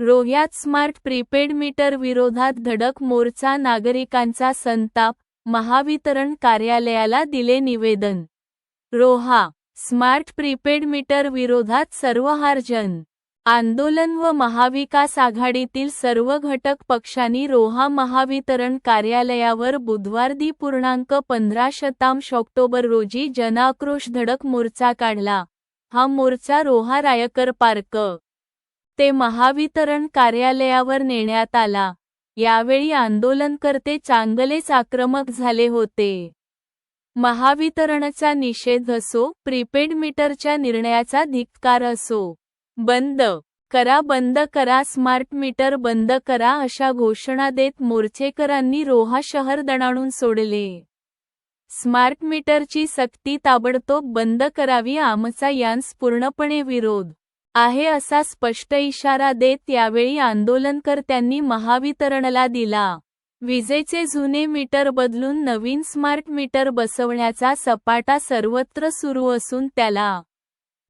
रोह्यात smart prepaid meter विरोधात धडक मोर्चा नागरिकांचा संताप महावितरण कार्यालयाला दिले निवेदन. रोहा स्मार्ट प्रीपेड मीटर विरोधात सर्वहार जन आंदोलन व महाविकास आघाडीतील सर्व घटक पक्षांनी रोहा महावितरण कार्यालयावर बुधवार दि पूर्णांक पंधरा शतांश ऑक्टोबर रोजी जनाक्रोश धडक मोर्चा काढला. हा मोर्चा रोहा रायकर पार्क. ते महावितरण कार्यालयावर नेण्यात आला. यावेळी आंदोलनकर्ते चांगलेच आक्रमक झाले होते. महावितरणचा निषेध असो प्रीपेड मीटरच्या निर्णयाचा धिक्कार असो. बंद करा बंद करा स्मार्ट मीटर बंद करा अशा घोषणा देत मोर्चेकरांनी रोहा शहर दणाणून सोडले. स्मार्ट मीटरची सक्ती ताबडतोब बंद करावी आमचा यांस पूर्णपणे विरोध आहे असा स्पष्ट इशारा देत यावेळी आंदोलनकर्त्यांनी महावितरणला दिला. विजेचे जुने मीटर बदलून नवीन स्मार्ट मीटर बसवण्याचा सपाटा सर्वत्र सुरू असून त्याला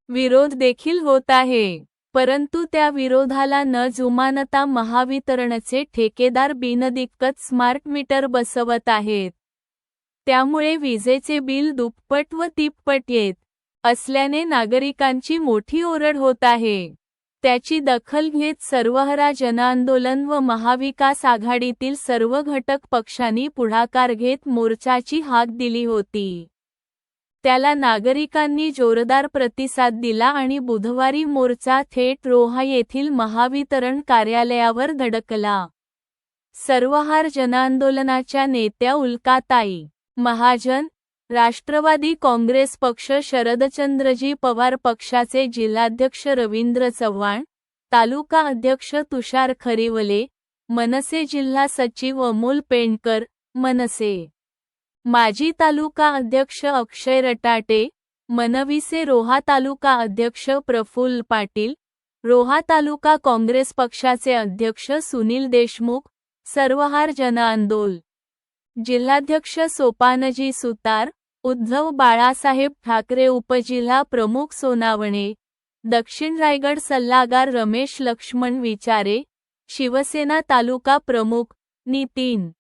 विरोध देखील होत आहे. परंतु त्या विरोधाला न जुमानता महावितरणचे ठेकेदार बिनदिक्कत स्मार्ट मीटर बसवत आहेत. त्यामुळे विजेचे बिल दुप्पट व तिप्पट येत. असल्याने नागरिकांची मोठी ओरड होत आहे. त्याची दखल घेत सर्वहरा जनआंदोलन व महाविकास आघाडीतील सर्व घटक पक्षांनी पुढाकार घेत मोर्चाची हाक दिली होती. त्याला नागरिकांनी जोरदार प्रतिसाद दिला आणि बुधवारी मोर्चा थेट रोहा येथील महावितरण कार्यालयावर धडकला. सर्वहार जनआंदोलनाच्या नेत्या उल्काताई महाजन राष्ट्रवादी काँग्रेस पक्ष शरदचंद्रजी पवार पक्षाचे जिल्हाध्यक्ष रवींद्र चव्हाण तालुका अध्यक्ष तुषार खरिवले मनसे जिल्हा सचिव अमोल पेंडकर मनसे. माजी तालुका अध्यक्ष अक्षय रटाटे मनविसे रोहा तालुका अध्यक्ष प्रफुल्ल पाटील रोहा तालुका काँग्रेस पक्षाचे अध्यक्ष सुनील देशमुख सर्वहार जनआंदोल जिल्हाध्यक्ष सोपानजी सुतार उद्धव बाळासाहेब ठाकरे उपजिल्हा प्रमुख सोनावणे दक्षिण रायगड सल्लागार रमेश लक्ष्मण विचारे शिवसेना तालुका प्रमुख नितीन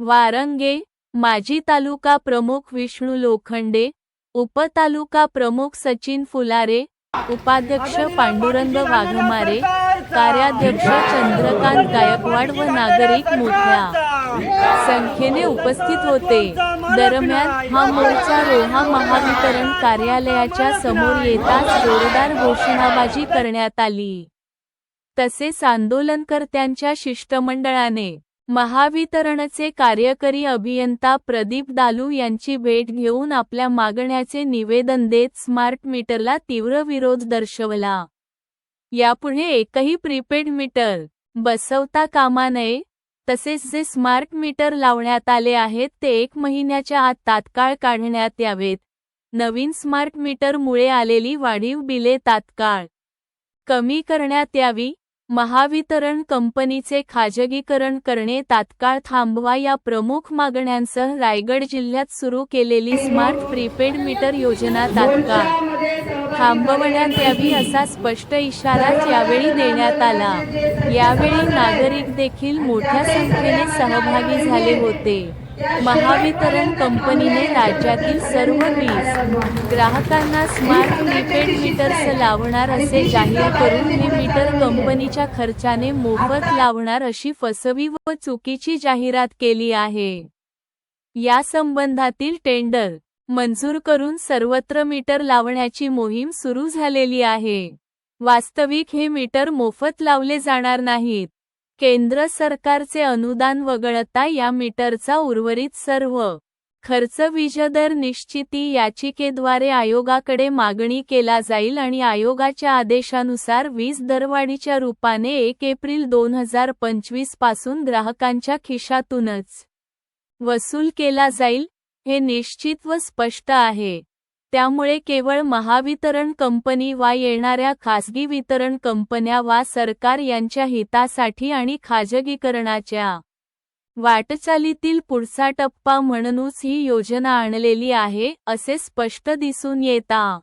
वारंगे माजी तालुका प्रमुख विष्णू लोखंडे उपतालुका प्रमुख सचिन फुलारे उपाध्यक्ष पांडुरंग वाघमारे कार्याध्यक्ष चंद्रकांत गायकवाड व नागरिक मोठ्या संख्येने उपस्थित होते. दरम्यान हा मोर्चा रोहा महावितरण कार्यालयाच्या समोर येताच जोरदार घोषणाबाजी करण्यात आली. तसेच आंदोलनकर्त्यांच्या शिष्टमंडळाने महावितरणचे कार्यकारी अभियंता प्रदीप दालू यांची भेट घेऊन आपल्या मागण्याचे निवेदन देत स्मार्ट मीटरला तीव्र विरोध दर्शवला. यापुढे एकही प्रीपेड मीटर बसवता कामा नये तसेच जे स्मार्ट मीटर लावण्यात आले आहेत ते एक महिन्याच्या आत तात्काळ काढण्यात यावेत. नवीन स्मार्ट मीटरमुळे आलेली वाढीव बिले तात्काळ. कमी करण्यात यावी. महावितरण कंपनीचे खाजगीकरण करणे तात्काळ थांबवा या प्रमुख मागण्यांसह रायगड जिल्ह्यात सुरू केलेली स्मार्ट प्रीपेड मीटर योजना तात्काळ. थांबवण्यात यावी असा स्पष्ट इशाराच यावेळी देण्यात आला. यावेळी नागरिक देखील मोठ्या संख्येने सहभागी झाले होते. महावितरण कंपनीने राज्यातील सर्व वीज ग्राहकांना स्मार्ट प्रीपेड मीटर्स लावणार असे जाहीर करून हे मीटर कंपनीच्या खर्चाने मोफत लावणार अशी फसवी व चुकीची जाहिरात केली आहे. या संबंधातील टेंडर मंजूर करून सर्वत्र मीटर लावण्याची मोहीम सुरू झालेली आहे. वास्तविक हे मीटर मोफत लावले जाणार नाहीत. केंद्र सरकारचे अनुदान वगळता या मीटरचा उर्वरित सर्व खर्च विजदर निश्चिती याचिकेद्वारे आयोगाकडे मागणी केला जाईल आणि आयोगाच्या आदेशानुसार वीज दरवाढीच्या रूपाने एक एप्रिल दोन हजार पंचवीसपासून ग्राहकांच्या खिशातूनच वसूल केला जाईल. हे निश्चित व स्पष्ट आहे. त्यामुळे केवळ महावितरण कंपनी वा येणाऱ्या खासगी वितरण कंपन्या वा सरकार यांच्या हितासाठी आणि खाजगीकरणाच्या वाटचालीतील पुढचा टप्पा म्हणूनच ही योजना आणलेली आहे असे स्पष्ट दिसून येता.